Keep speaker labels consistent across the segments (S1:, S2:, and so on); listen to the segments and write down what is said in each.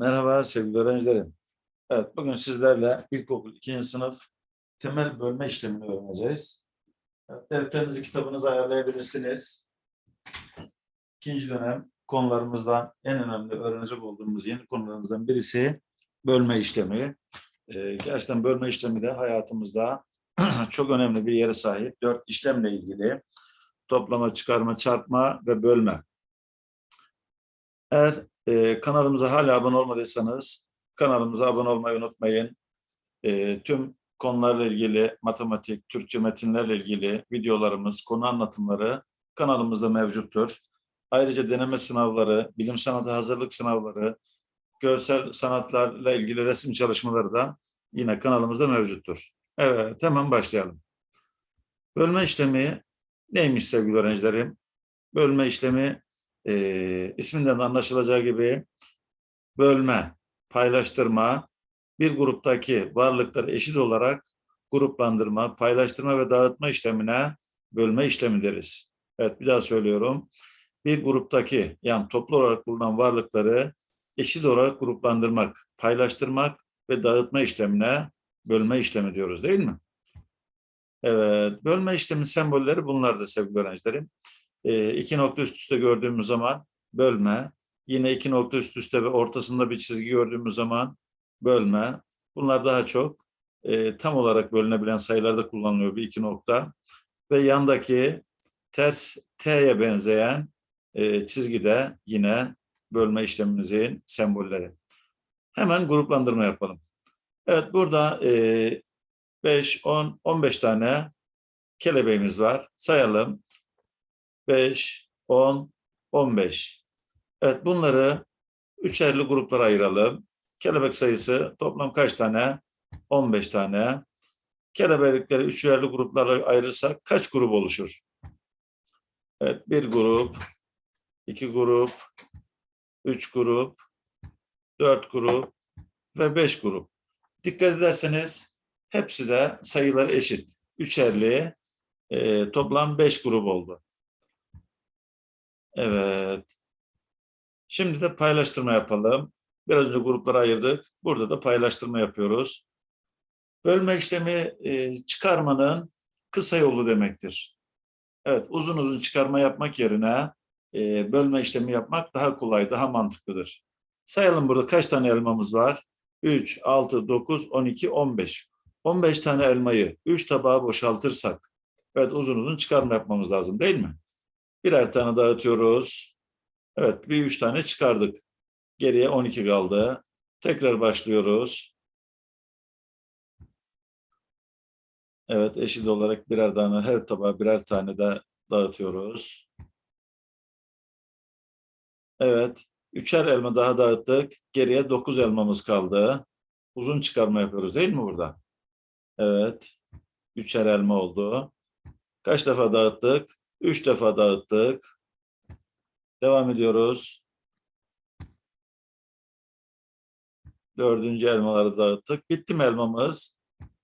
S1: Merhaba sevgili öğrencilerim. Evet, bugün sizlerle ilkokul 2. sınıf temel bölme işlemini öğreneceğiz. Evet, defterinizi, kitabınızı ayarlayabilirsiniz. İkinci dönem konularımızdan en önemli öğrenecek olduğumuz yeni konularımızdan birisi bölme işlemi. Ee, gerçekten bölme işlemi de hayatımızda çok önemli bir yere sahip. Dört işlemle ilgili toplama, çıkarma, çarpma ve bölme. Eğer e, kanalımıza hala abone olmadıysanız kanalımıza abone olmayı unutmayın. E, tüm konularla ilgili matematik, Türkçe metinlerle ilgili videolarımız, konu anlatımları kanalımızda mevcuttur. Ayrıca deneme sınavları, bilim sanatı hazırlık sınavları, görsel sanatlarla ilgili resim çalışmaları da yine kanalımızda mevcuttur. Evet, hemen başlayalım. Bölme işlemi neymiş sevgili öğrencilerim? Bölme işlemi e, isminden de anlaşılacağı gibi bölme, paylaştırma, bir gruptaki varlıkları eşit olarak gruplandırma, paylaştırma ve dağıtma işlemine bölme işlemi deriz. Evet bir daha söylüyorum. Bir gruptaki yani toplu olarak bulunan varlıkları eşit olarak gruplandırmak, paylaştırmak ve dağıtma işlemine bölme işlemi diyoruz değil mi? Evet, bölme işlemi sembolleri bunlardır sevgili öğrencilerim. E, iki nokta üst üste gördüğümüz zaman bölme, yine iki nokta üst üste ve ortasında bir çizgi gördüğümüz zaman bölme. Bunlar daha çok e, tam olarak bölünebilen sayılarda kullanılıyor bir iki nokta. Ve yandaki ters T'ye benzeyen e, çizgi de yine bölme işlemimizin sembolleri. Hemen gruplandırma yapalım. Evet burada e, 5, 10, 15 tane kelebeğimiz var. Sayalım. 5, 10, 15. Evet bunları üçerli gruplara ayıralım. Kelebek sayısı toplam kaç tane? 15 tane. Kelebekleri üçerli gruplara ayırırsak kaç grup oluşur? Evet bir grup, iki grup, üç grup, dört grup ve beş grup. Dikkat ederseniz hepsi de sayıları eşit. Üçerli e, toplam beş grup oldu. Evet. Şimdi de paylaştırma yapalım. Biraz önce gruplara ayırdık. Burada da paylaştırma yapıyoruz. Bölme işlemi e, çıkarmanın kısa yolu demektir. Evet, uzun uzun çıkarma yapmak yerine e, bölme işlemi yapmak daha kolay, daha mantıklıdır. Sayalım burada kaç tane elmamız var? 3, 6, 9, 12, 15. 15 tane elmayı 3 tabağa boşaltırsak, evet uzun uzun çıkarma yapmamız lazım değil mi? Birer tane dağıtıyoruz. Evet bir üç tane çıkardık. Geriye 12 kaldı. Tekrar başlıyoruz. Evet eşit olarak birer tane her tabağa birer tane de dağıtıyoruz. Evet. Üçer elma daha dağıttık. Geriye dokuz elmamız kaldı. Uzun çıkarma yapıyoruz değil mi burada? Evet. Üçer elma oldu. Kaç defa dağıttık? Üç defa dağıttık. Devam ediyoruz. Dördüncü elmaları dağıttık. Bitti mi elmamız?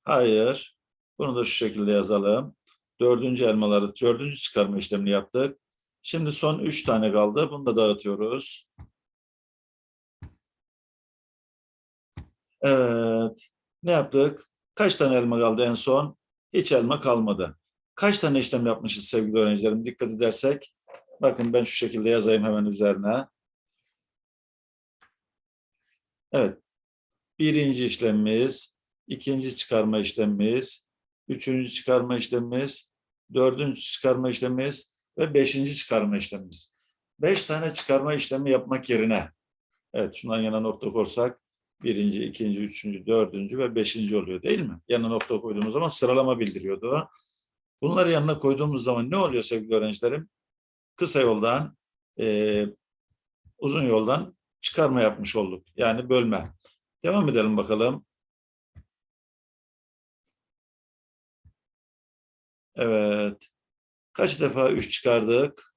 S1: Hayır. Bunu da şu şekilde yazalım. Dördüncü elmaları, dördüncü çıkarma işlemini yaptık. Şimdi son üç tane kaldı. Bunu da dağıtıyoruz. Evet. Ne yaptık? Kaç tane elma kaldı en son? Hiç elma kalmadı. Kaç tane işlem yapmışız sevgili öğrencilerim? Dikkat edersek. Bakın ben şu şekilde yazayım hemen üzerine. Evet. Birinci işlemimiz, ikinci çıkarma işlemimiz, üçüncü çıkarma işlemimiz, dördüncü çıkarma işlemimiz ve beşinci çıkarma işlemimiz. Beş tane çıkarma işlemi yapmak yerine, evet şundan yana nokta koysak, birinci, ikinci, üçüncü, dördüncü ve beşinci oluyor değil mi? Yanına nokta koyduğumuz zaman sıralama bildiriyordu. Bunları yanına koyduğumuz zaman ne oluyor sevgili öğrencilerim? Kısa yoldan, e, uzun yoldan çıkarma yapmış olduk. Yani bölme. Devam edelim bakalım. Evet. Kaç defa 3 çıkardık?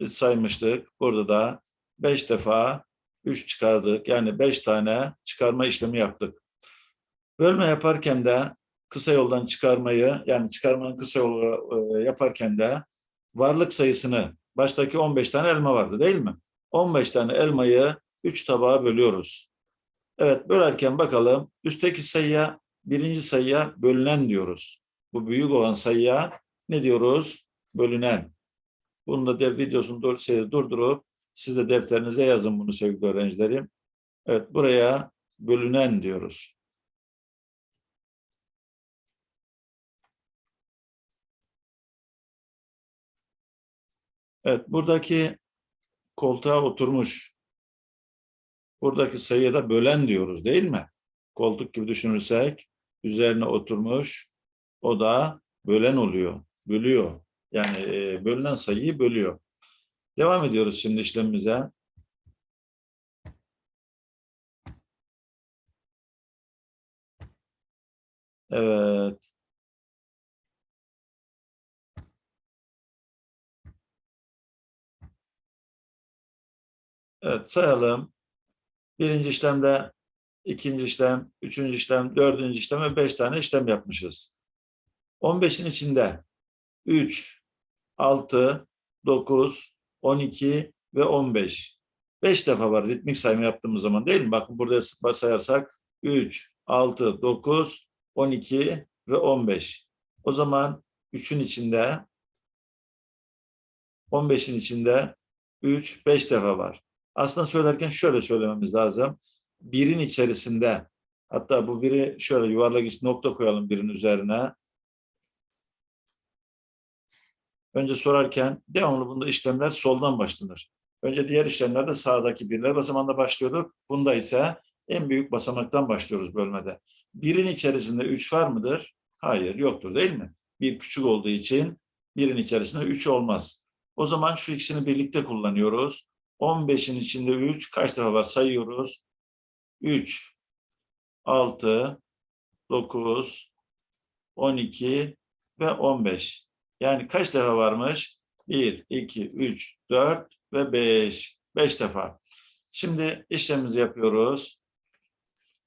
S1: Biz saymıştık. Burada da 5 defa 3 çıkardık. Yani 5 tane çıkarma işlemi yaptık. Bölme yaparken de kısa yoldan çıkarmayı yani çıkarmanın kısa yolu e, yaparken de varlık sayısını baştaki 15 tane elma vardı değil mi? 15 tane elmayı 3 tabağa bölüyoruz. Evet bölerken bakalım üstteki sayıya birinci sayıya bölünen diyoruz. Bu büyük olan sayıya ne diyoruz? Bölünen. Bunu da dev videosunu durdurup siz de defterinize yazın bunu sevgili öğrencilerim. Evet buraya bölünen diyoruz. Evet buradaki koltuğa oturmuş. Buradaki sayıya da bölen diyoruz değil mi? Koltuk gibi düşünürsek üzerine oturmuş. O da bölen oluyor. Bölüyor. Yani e, bölünen sayıyı bölüyor. Devam ediyoruz şimdi işlemimize. Evet. Evet sayalım. Birinci işlemde, ikinci işlem, üçüncü işlem, dördüncü işlem ve beş tane işlem yapmışız. 15'in içinde 3, 6, 9, 12 ve 15. 5 defa var ritmik sayma yaptığımız zaman değil mi? Bakın burada sayarsak 3, 6, 9, 12 ve 15. O zaman 3'ün içinde 15'in içinde 3, 5 defa var. Aslında söylerken şöyle söylememiz lazım. Birin içerisinde hatta bu biri şöyle yuvarlak iç nokta koyalım birin üzerine. Önce sorarken devamlı bunda işlemler soldan başlanır. Önce diğer işlemlerde sağdaki birler basamağında başlıyorduk. Bunda ise en büyük basamaktan başlıyoruz bölmede. Birin içerisinde 3 var mıdır? Hayır yoktur değil mi? Bir küçük olduğu için birin içerisinde 3 olmaz. O zaman şu ikisini birlikte kullanıyoruz. 15'in içinde 3 kaç defa var sayıyoruz. 3, 6, 9, 12 ve 15. Yani kaç defa varmış? 1, 2, 3, 4 ve 5. 5 defa. Şimdi işlemimizi yapıyoruz.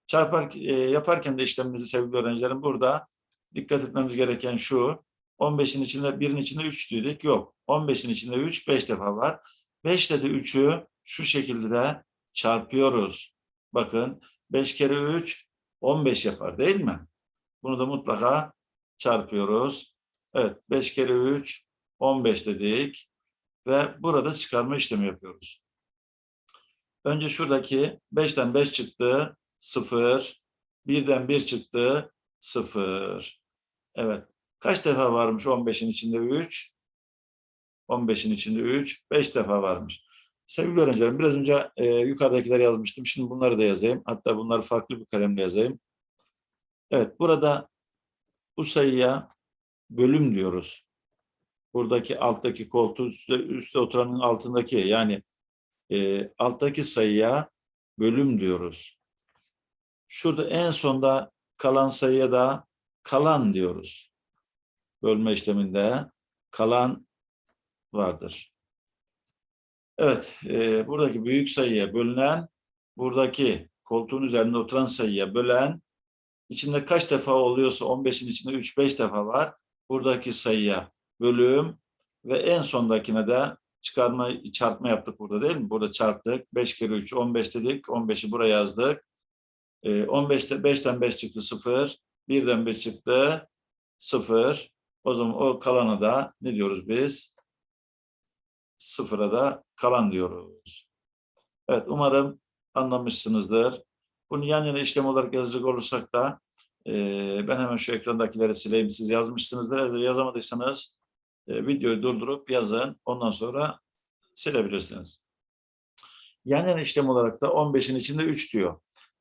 S1: Çarpar, e, yaparken de işlemimizi sevgili öğrencilerim burada dikkat etmemiz gereken şu. 15'in içinde 1'in içinde 3 dedik. Yok. 15'in içinde 3 5 defa var. 5 ile de 3'ü şu şekilde de çarpıyoruz. Bakın 5 kere 3 15 yapar değil mi? Bunu da mutlaka çarpıyoruz. Evet 5 kere 3 15 dedik. Ve burada çıkarma işlemi yapıyoruz. Önce şuradaki 5'ten 5 çıktı 0. 1'den 1 çıktı 0. Evet. Kaç defa varmış 15'in içinde 3? 15'in içinde 3, 5 defa varmış. Sevgili öğrencilerim biraz önce e, yukarıdakileri yazmıştım. Şimdi bunları da yazayım. Hatta bunları farklı bir kalemle yazayım. Evet burada bu sayıya bölüm diyoruz. Buradaki alttaki koltuğun üstte, üstte oturanın altındaki yani e, alttaki sayıya bölüm diyoruz. Şurada en sonda kalan sayıya da kalan diyoruz. Bölme işleminde kalan vardır. Evet, e, buradaki büyük sayıya bölünen, buradaki koltuğun üzerinde oturan sayıya bölen, içinde kaç defa oluyorsa 15'in içinde 3-5 defa var. Buradaki sayıya bölüm ve en sondakine de çıkarma, çarpma yaptık burada değil mi? Burada çarptık. 5 kere 3, 15 dedik. 15'i buraya yazdık. E, 15'te 5'ten 5 çıktı 0. 1'den 1 çıktı 0. O zaman o kalana da ne diyoruz biz? Sıfıra da kalan diyoruz. Evet umarım anlamışsınızdır. Bunu yan yana işlem olarak yazacak olursak da e, ben hemen şu ekrandakileri sileyim. Siz yazmışsınızdır. Eğer yazamadıysanız e, videoyu durdurup yazın. Ondan sonra silebilirsiniz. Yan yana işlem olarak da 15'in içinde 3 diyor.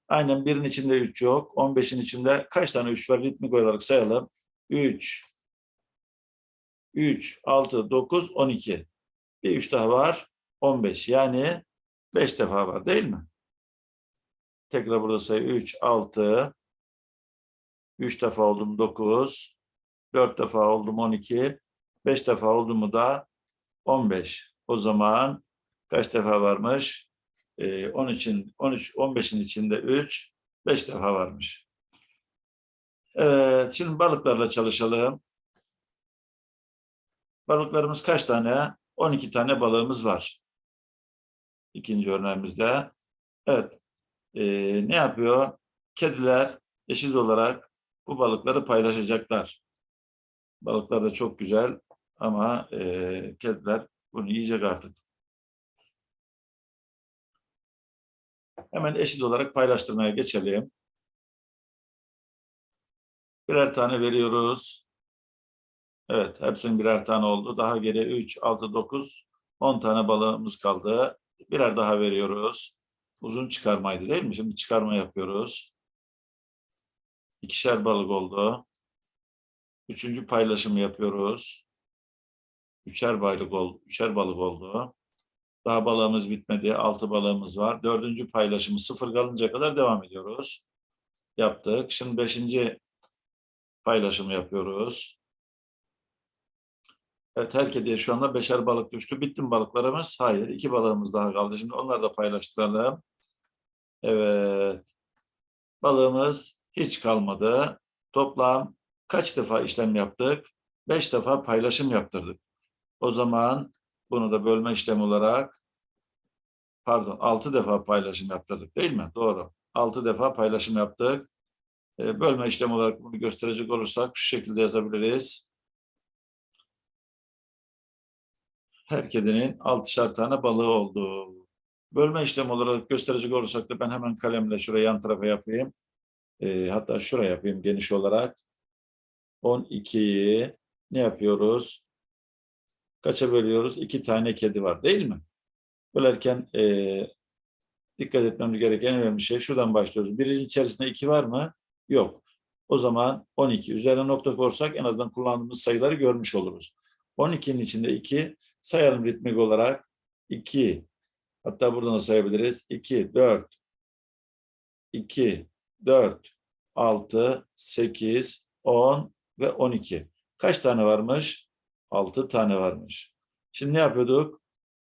S1: Aynen birin içinde 3 yok. 15'in içinde kaç tane 3 var ritmik olarak sayalım. 3, 3, 6, 9, 12. Bir üç daha var. 15 yani 5 defa var değil mi? Tekrar burada sayı 3, 6, 3 defa oldum 9, 4 defa oldum 12, 5 defa oldu mu da 15. O zaman kaç defa varmış? Ee, 10 için 13 15'in içinde 3, 5 defa varmış. Evet, şimdi balıklarla çalışalım. Balıklarımız kaç tane? 12 tane balığımız var. İkinci örneğimizde Evet. Ee, ne yapıyor? Kediler eşit olarak bu balıkları paylaşacaklar. Balıklar da çok güzel ama e, kediler bunu yiyecek artık. Hemen eşit olarak paylaştırmaya geçelim. Birer tane veriyoruz. Evet, hepsinin birer tane oldu. Daha geri 3, 6, 9, 10 tane balığımız kaldı. Birer daha veriyoruz. Uzun çıkarmaydı değil mi? Şimdi çıkarma yapıyoruz. İkişer balık oldu. Üçüncü paylaşımı yapıyoruz. Üçer balık oldu. Üçer balık oldu. Daha balığımız bitmedi. Altı balığımız var. Dördüncü paylaşımı sıfır kalınca kadar devam ediyoruz. Yaptık. Şimdi beşinci paylaşımı yapıyoruz. Evet her kediye şu anda beşer balık düştü. Bitti mi balıklarımız? Hayır. iki balığımız daha kaldı. Şimdi onları da paylaştıralım. Evet. Balığımız hiç kalmadı. Toplam kaç defa işlem yaptık? Beş defa paylaşım yaptırdık. O zaman bunu da bölme işlemi olarak pardon altı defa paylaşım yaptırdık değil mi? Doğru. Altı defa paylaşım yaptık. E, Bölme işlemi olarak bunu gösterecek olursak şu şekilde yazabiliriz. Her kedinin altışar tane balığı oldu. Bölme işlemi olarak gösterecek olursak da ben hemen kalemle şuraya yan tarafa yapayım. E, hatta şuraya yapayım geniş olarak. 12'yi ne yapıyoruz? Kaça bölüyoruz? İki tane kedi var değil mi? Bölerken e, dikkat etmemiz gereken en önemli şey şuradan başlıyoruz. Birin içerisinde iki var mı? Yok. O zaman 12. Üzerine nokta koyarsak en azından kullandığımız sayıları görmüş oluruz. 12'nin içinde 2 sayalım ritmik olarak 2 hatta buradan da sayabiliriz. 2, 4 2, 4 6, 8, 10 ve 12. Kaç tane varmış? 6 tane varmış. Şimdi ne yapıyorduk?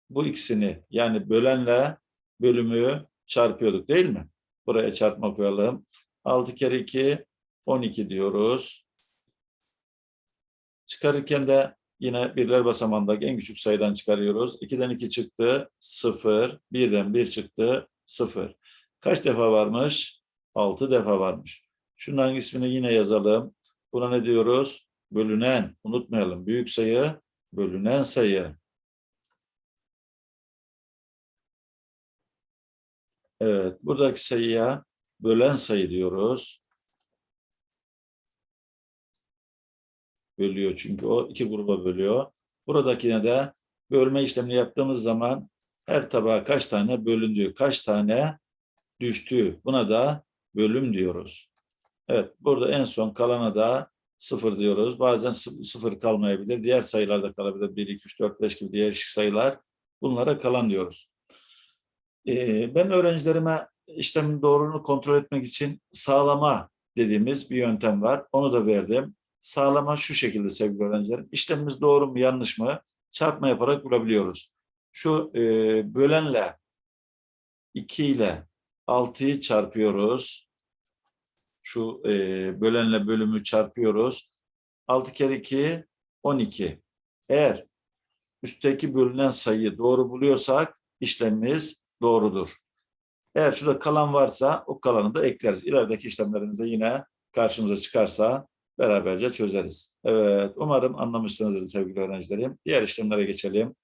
S1: Bu ikisini yani bölenle bölümü çarpıyorduk değil mi? Buraya çarpma koyalım. 6 kere 2 12 diyoruz. Çıkarırken de yine birler basamağındaki en küçük sayıdan çıkarıyoruz. 2'den 2 çıktı 0. 1'den 1 çıktı 0. Kaç defa varmış? 6 defa varmış. Şunların ismini yine yazalım. Buna ne diyoruz? Bölünen. Unutmayalım. Büyük sayı bölünen sayı. Evet. Buradaki sayıya bölen sayı diyoruz. Bölüyor çünkü o iki gruba bölüyor. Buradakine de bölme işlemini yaptığımız zaman her tabağa kaç tane bölündüğü, kaç tane düştüğü buna da bölüm diyoruz. Evet burada en son kalana da sıfır diyoruz. Bazen sıfır kalmayabilir. Diğer sayılar da kalabilir. 1, 2, 3, 4, 5 gibi diğer sayılar. Bunlara kalan diyoruz. Ee, ben öğrencilerime işlemin doğruluğunu kontrol etmek için sağlama dediğimiz bir yöntem var. Onu da verdim. Sağlama şu şekilde sevgili öğrencilerim. İşlemimiz doğru mu yanlış mı? Çarpma yaparak bulabiliyoruz. Şu e, bölenle 2 ile 6'yı çarpıyoruz. Şu e, bölenle bölümü çarpıyoruz. 6 kere 2 12. Eğer üstteki bölünen sayıyı doğru buluyorsak işlemimiz doğrudur. Eğer şurada kalan varsa o kalanı da ekleriz. İlerideki işlemlerimizde yine karşımıza çıkarsa beraberce çözeriz. Evet, umarım anlamışsınızdır sevgili öğrencilerim. Diğer işlemlere geçelim.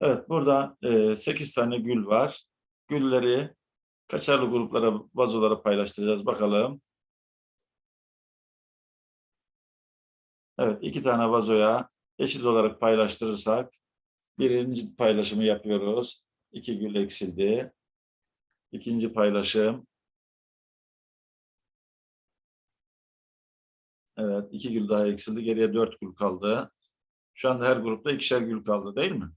S1: Evet, burada e, 8 tane gül var. Gülleri kaçarlı gruplara, vazolara paylaştıracağız. Bakalım. Evet, iki tane vazoya eşit olarak paylaştırırsak birinci paylaşımı yapıyoruz. İki gül eksildi. İkinci paylaşım. Evet, iki gül daha eksildi. Geriye dört gül kaldı. Şu anda her grupta ikişer gül kaldı değil mi?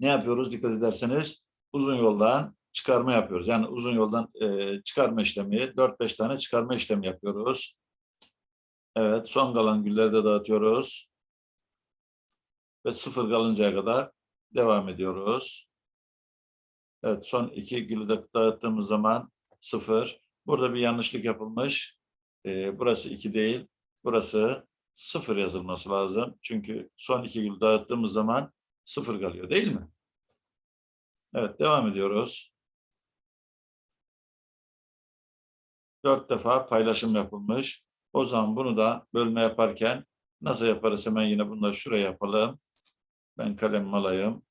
S1: Ne yapıyoruz dikkat ederseniz? Uzun yoldan çıkarma yapıyoruz. Yani uzun yoldan e, çıkarma işlemi, 4-5 tane çıkarma işlemi yapıyoruz. Evet, son kalan gülleri de dağıtıyoruz. Ve sıfır kalıncaya kadar devam ediyoruz. Evet, son iki gülü dağıttığımız zaman sıfır. Burada bir yanlışlık yapılmış. Ee, burası iki değil, burası sıfır yazılması lazım. Çünkü son iki gül dağıttığımız zaman sıfır kalıyor değil mi? Evet devam ediyoruz. Dört defa paylaşım yapılmış. O zaman bunu da bölme yaparken nasıl yaparız hemen yine bunları şuraya yapalım. Ben kalemimi alayım.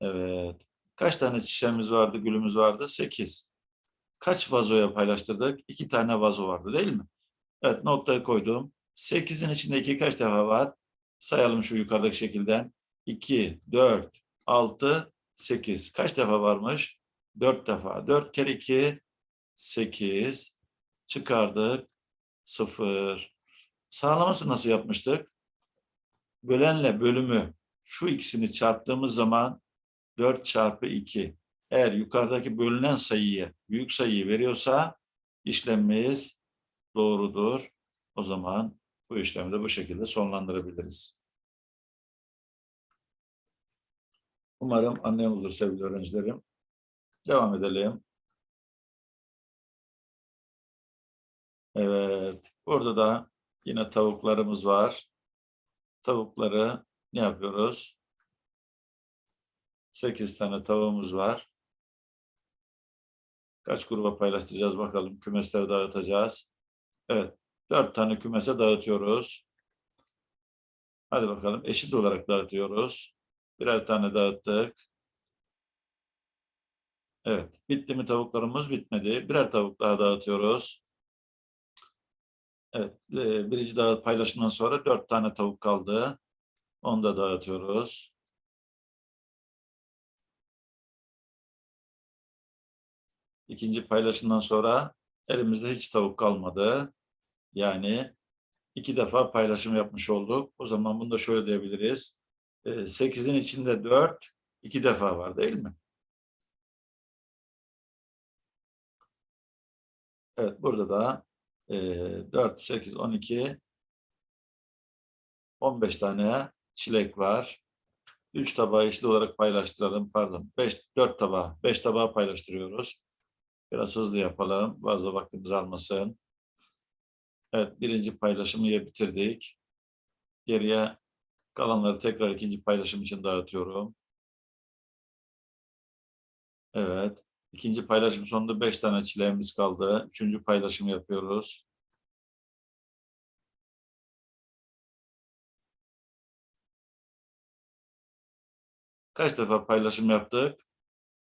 S1: Evet. Kaç tane çiçeğimiz vardı, gülümüz vardı? Sekiz. Kaç vazoya paylaştırdık? İki tane vazo vardı değil mi? Evet noktayı koydum. Sekizin içindeki kaç defa var? Sayalım şu yukarıdaki şekilden. İki, dört, altı, sekiz. Kaç defa varmış? Dört defa. Dört kere iki, sekiz. Çıkardık. Sıfır. Sağlaması nasıl yapmıştık? Bölenle bölümü şu ikisini çarptığımız zaman 4 çarpı 2. Eğer yukarıdaki bölünen sayıyı, büyük sayıyı veriyorsa işlemimiz doğrudur. O zaman bu işlemi de bu şekilde sonlandırabiliriz. Umarım anlıyoruzdur sevgili öğrencilerim. Devam edelim. Evet, burada da yine tavuklarımız var. Tavukları ne yapıyoruz? 8 tane tavuğumuz var. Kaç gruba paylaştıracağız bakalım. Kümesleri dağıtacağız. Evet. 4 tane kümese dağıtıyoruz. Hadi bakalım. Eşit olarak dağıtıyoruz. Birer tane dağıttık. Evet. Bitti mi tavuklarımız? Bitmedi. Birer tavuk daha dağıtıyoruz. Evet. e, Birinci dağıt paylaşımdan sonra 4 tane tavuk kaldı. Onu da dağıtıyoruz. İkinci paylaşımdan sonra elimizde hiç tavuk kalmadı. Yani iki defa paylaşım yapmış olduk. O zaman bunu da şöyle diyebiliriz. Ee, Sekizin içinde dört, iki defa var değil mi? Evet, burada da e, 4, 8, 12, 15 tane çilek var. 3 tabağı eşit olarak paylaştıralım. Pardon, 5, 4 tabağı, 5 tabağı paylaştırıyoruz. Biraz hızlı yapalım. Fazla vaktimiz almasın. Evet, birinci paylaşımı bitirdik. Geriye kalanları tekrar ikinci paylaşım için dağıtıyorum. Evet. İkinci paylaşım sonunda beş tane çileğimiz kaldı. Üçüncü paylaşım yapıyoruz. Kaç defa paylaşım yaptık?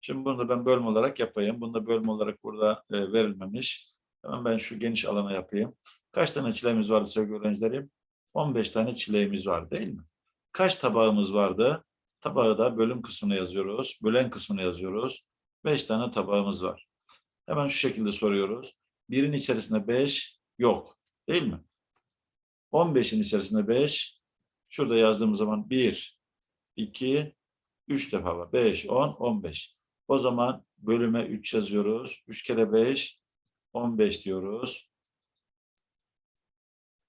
S1: Şimdi bunu da ben bölme olarak yapayım. Bunu da bölme olarak burada e, verilmemiş. Hemen ben şu geniş alana yapayım. Kaç tane çileğimiz vardı sevgili öğrencilerim? 15 tane çileğimiz var değil mi? Kaç tabağımız vardı? Tabağı da bölüm kısmına yazıyoruz. Bölen kısmına yazıyoruz. 5 tane tabağımız var. Hemen şu şekilde soruyoruz. Birin içerisinde 5 yok. Değil mi? 15'in içerisinde 5. Şurada yazdığımız zaman 1, 2, 3 defa var. 5, 10, 15. O zaman bölüme 3 yazıyoruz. 3 kere 5, 15 diyoruz.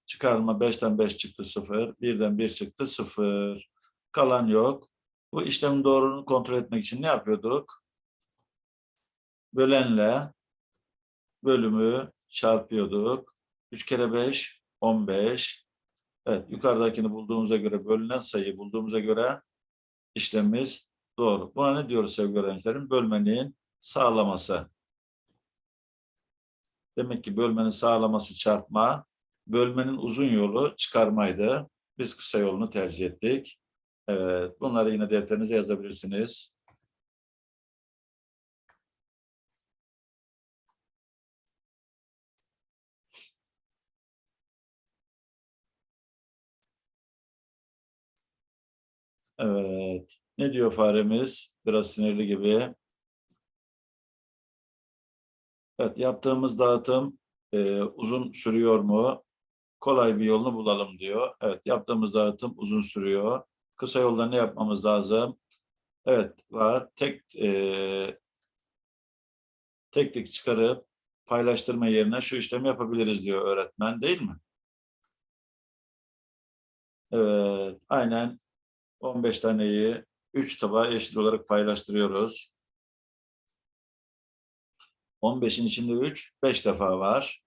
S1: Çıkarma 5'ten 5 çıktı 0. 1'den 1 çıktı 0. Kalan yok. Bu işlemin doğruluğunu kontrol etmek için ne yapıyorduk? Bölenle bölümü çarpıyorduk. 3 kere 5, 15. Evet, yukarıdakini bulduğumuza göre, bölünen sayıyı bulduğumuza göre işlemimiz doğru. Buna ne diyoruz sevgili öğrencilerim? Bölmenin sağlaması. Demek ki bölmenin sağlaması çarpma, bölmenin uzun yolu çıkarmaydı. Biz kısa yolunu tercih ettik. Evet, bunları yine defterinize yazabilirsiniz. Evet. Ne diyor faremiz? Biraz sinirli gibi. Evet, yaptığımız dağıtım e, uzun sürüyor mu? Kolay bir yolunu bulalım diyor. Evet, yaptığımız dağıtım uzun sürüyor. Kısa yolda ne yapmamız lazım? Evet, var. Tek e, tek tek çıkarıp paylaştırma yerine şu işlemi yapabiliriz diyor öğretmen, değil mi? Evet, aynen 15 taneyi 3 tabağa eşit olarak paylaştırıyoruz. 15'in içinde 3, 5 defa var.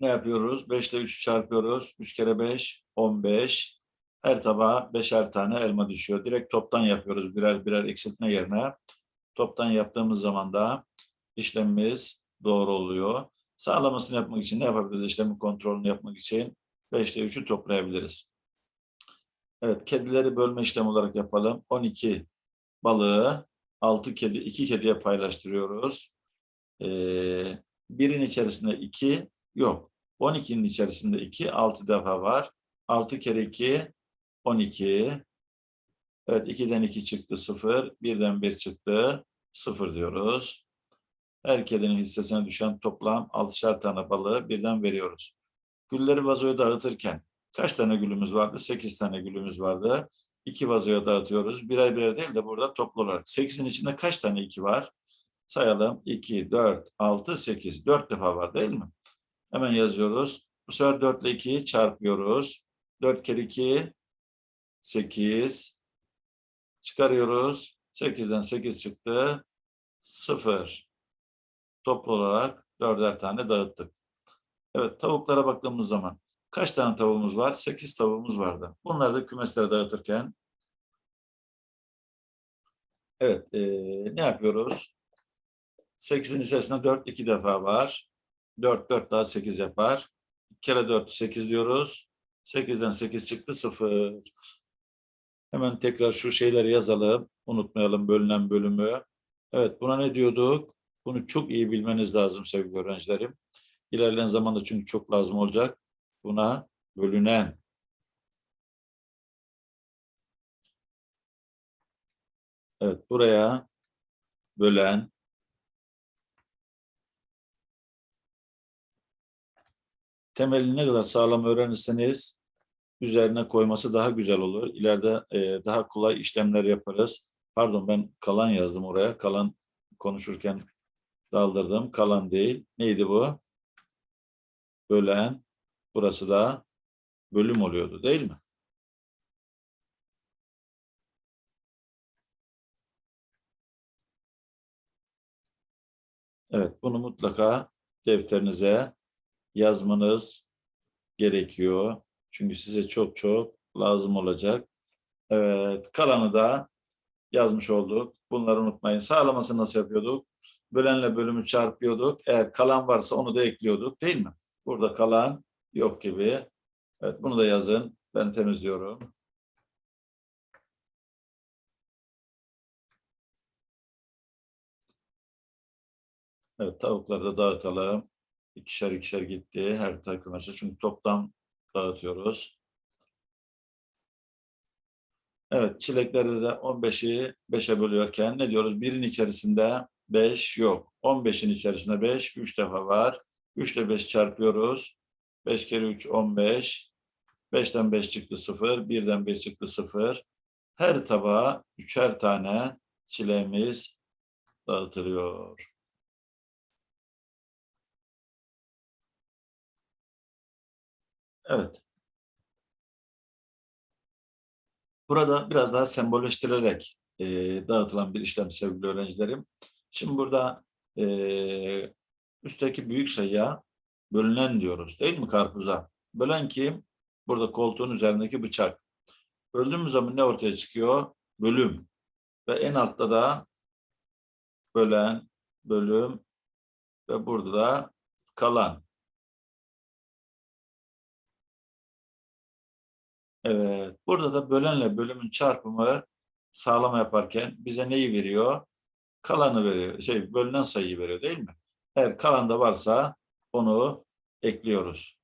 S1: Ne yapıyoruz? 5 ile 3 çarpıyoruz. 3 kere 5, 15. Her tabağa beşer tane elma düşüyor. Direkt toptan yapıyoruz birer birer eksiltme yerine. Toptan yaptığımız zaman da işlemimiz doğru oluyor. Sağlamasını yapmak için ne yapabiliriz? İşlemin kontrolünü yapmak için 5 ile 3'ü toplayabiliriz. Evet, kedileri bölme işlemi olarak yapalım. 12 balığı 6 kedi, 2 kediye paylaştırıyoruz. Ee, birin içerisinde 2 yok. 12'nin içerisinde 2, 6 defa var. 6 kere 2, 12. Evet, 2'den 2 çıktı 0, 1'den 1 çıktı 0 diyoruz. Her kedinin hissesine düşen toplam 6'şer tane balığı birden veriyoruz. Gülleri vazoya dağıtırken kaç tane gülümüz vardı? 8 tane gülümüz vardı. 2 vazoya dağıtıyoruz. Birer birer değil de burada toplu olarak. 8'in içinde kaç tane 2 var? Sayalım. 2, 4, 6, 8. 4 defa var değil mi? Hemen yazıyoruz. Bu sefer 4 ile 2'yi çarpıyoruz. 4 kere 2, 8. Çıkarıyoruz. 8'den 8 çıktı. 0. Toplu olarak dörder tane dağıttık. Evet tavuklara baktığımız zaman kaç tane tavuğumuz var? 8 tavuğumuz vardı. Bunları da kümeslere dağıtırken evet eee, ne yapıyoruz? 8'in içerisinde 4 iki defa var. 4 4 daha 8 yapar. 2 kere 4 8 diyoruz. 8'den 8 çıktı 0. Hemen tekrar şu şeyleri yazalım. Unutmayalım bölünen bölümü. Evet buna ne diyorduk? Bunu çok iyi bilmeniz lazım sevgili öğrencilerim. İlerleyen zamanda çünkü çok lazım olacak. Buna bölünen. Evet buraya bölen. Temelini ne kadar sağlam öğrenirseniz üzerine koyması daha güzel olur. İleride e, daha kolay işlemler yaparız. Pardon ben kalan yazdım oraya. Kalan konuşurken daldırdım. Kalan değil. Neydi bu? Bölen. Burası da bölüm oluyordu değil mi? Evet, bunu mutlaka defterinize yazmanız gerekiyor. Çünkü size çok çok lazım olacak. Evet, kalanı da yazmış olduk. Bunları unutmayın. Sağlamasını nasıl yapıyorduk? Bölenle bölümü çarpıyorduk. Eğer kalan varsa onu da ekliyorduk değil mi? Burada kalan yok gibi. Evet, bunu da yazın. Ben temizliyorum. Evet, tavukları da dağıtalım. İkişer ikişer gitti her takım arası. Çünkü toplam dağıtıyoruz. Evet, çileklerde de 15'i 5'e bölüyorken ne diyoruz? Birin içerisinde 5 yok. 15'in içerisinde 5, 3 defa var. 3 ile 5 çarpıyoruz. 5 kere 3, 15. 5'ten 5 çıktı 0, 1'den 1 çıktı 0. Her tabağa üçer tane çileğimiz dağıtılıyor. Evet. Burada biraz daha sembolleştirerek e, dağıtılan bir işlem sevgili öğrencilerim. Şimdi burada e, üstteki büyük sayıya bölünen diyoruz değil mi karpuza? Bölen kim? Burada koltuğun üzerindeki bıçak. Böldüğümüz zaman ne ortaya çıkıyor? Bölüm. Ve en altta da bölen, bölüm ve burada da kalan. Evet, burada da bölenle bölümün çarpımı sağlama yaparken bize neyi veriyor? Kalanı veriyor, şey bölünen sayıyı veriyor değil mi? Eğer kalan da varsa onu ekliyoruz.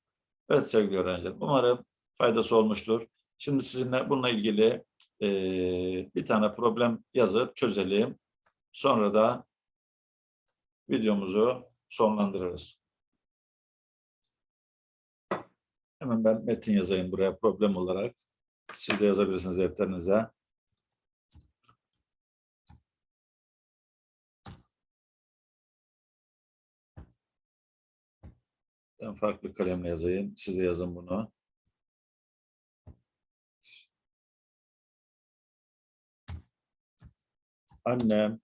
S1: Evet sevgili öğrenciler, umarım faydası olmuştur. Şimdi sizinle bununla ilgili e, bir tane problem yazıp çözelim. Sonra da videomuzu sonlandırırız. Hemen ben metin yazayım buraya problem olarak. Siz de yazabilirsiniz defterinize. Ben farklı kalemle yazayım. Siz de yazın bunu. Annem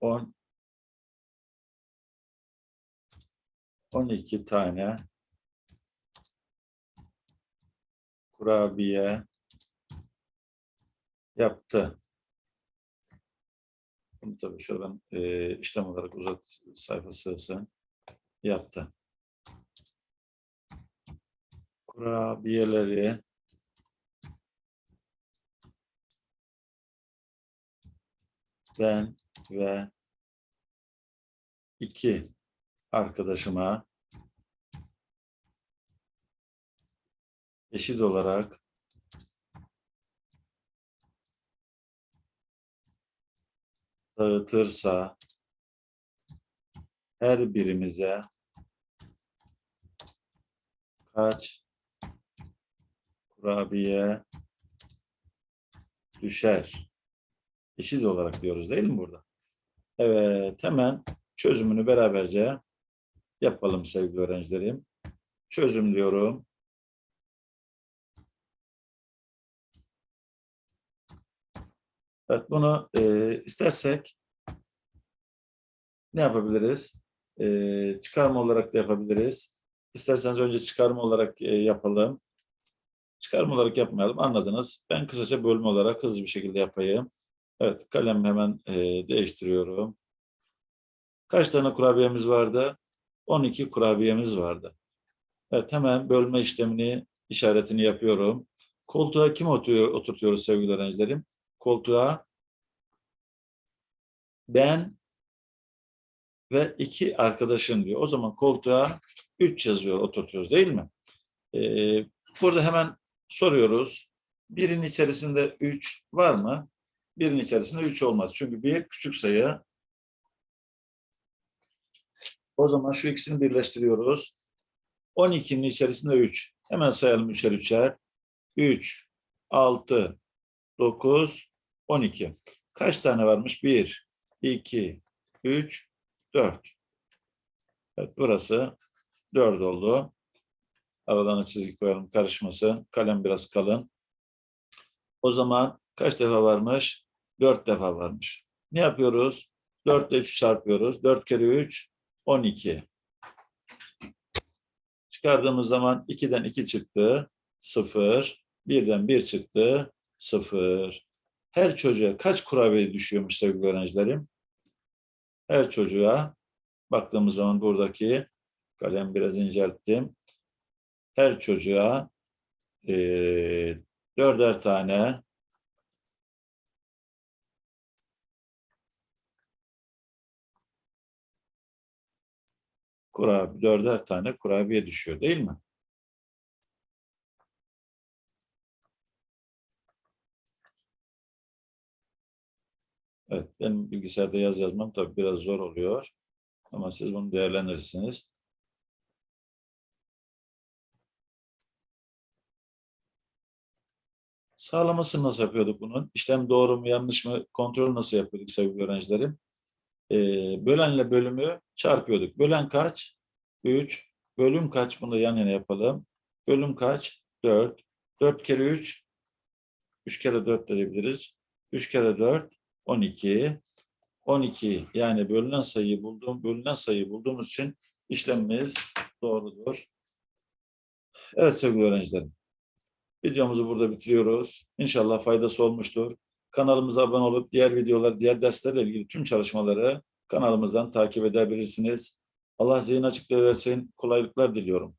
S1: 10 12 tane kurabiye yaptı. Bunu tabii şuradan e, işlem olarak uzat sayfa sığsın. Yaptı. Kurabiyeleri. Ben ve iki arkadaşıma eşit olarak dağıtırsa her birimize kaç kurabiye düşer? Eşit olarak diyoruz değil mi burada? Evet, hemen çözümünü beraberce yapalım sevgili öğrencilerim. Çözüm diyorum. Evet, bunu e, istersek ne yapabiliriz? E, çıkarma olarak da yapabiliriz. İsterseniz önce çıkarma olarak e, yapalım. Çıkarma olarak yapmayalım, anladınız. Ben kısaca bölme olarak hızlı bir şekilde yapayım. Evet, kalem hemen e, değiştiriyorum. Kaç tane kurabiyemiz vardı? 12 kurabiyemiz vardı. Evet, hemen bölme işlemini, işaretini yapıyorum. Koltuğa kim oturuyor, oturtuyoruz sevgili öğrencilerim? Koltuğa ben ve iki arkadaşım diyor. O zaman koltuğa 3 yazıyor, oturtuyoruz değil mi? Ee, burada hemen soruyoruz. Birin içerisinde 3 var mı? Birin içerisinde 3 olmaz. Çünkü bir küçük sayı. O zaman şu ikisini birleştiriyoruz. 12'nin içerisinde 3. Hemen sayalım üçer üçer. 3, 6, 9, 12. Kaç tane varmış? 1, 2, 3, 4. Evet burası 4 oldu. Aradan çizgi koyalım karışmasın. Kalem biraz kalın. O zaman kaç defa varmış? 4 defa varmış. Ne yapıyoruz? 4 ile 3 çarpıyoruz. 4 kere 3, 12. Çıkardığımız zaman 2'den 2 çıktı. 0. 1'den 1 çıktı. 0. Her çocuğa kaç kurabiye düşüyormuş sevgili öğrencilerim? Her çocuğa baktığımız zaman buradaki kalem biraz incelttim. Her çocuğa e, dörder tane kurabiye, dörder tane kurabiye düşüyor değil mi? Evet, benim bilgisayarda yaz yazmam tabii biraz zor oluyor. Ama siz bunu değerlendirirsiniz. Sağlamasını nasıl yapıyorduk bunun? İşlem doğru mu yanlış mı kontrol nasıl yapıyorduk sevgili öğrencilerim? Ee, bölenle bölümü çarpıyorduk. Bölen kaç? 3. Bölüm kaç? Bunu yan yana yapalım. Bölüm kaç? 4. 4 kere 3. 3 kere 4 diyebiliriz. 3 kere 4. 12. 12 yani bölünen sayıyı buldum. Bölünen sayıyı bulduğumuz için işlemimiz doğrudur. Evet sevgili öğrencilerim. Videomuzu burada bitiriyoruz. İnşallah faydası olmuştur. Kanalımıza abone olup diğer videolar, diğer derslerle ilgili tüm çalışmaları kanalımızdan takip edebilirsiniz. Allah zihin açıklığı versin. Kolaylıklar diliyorum.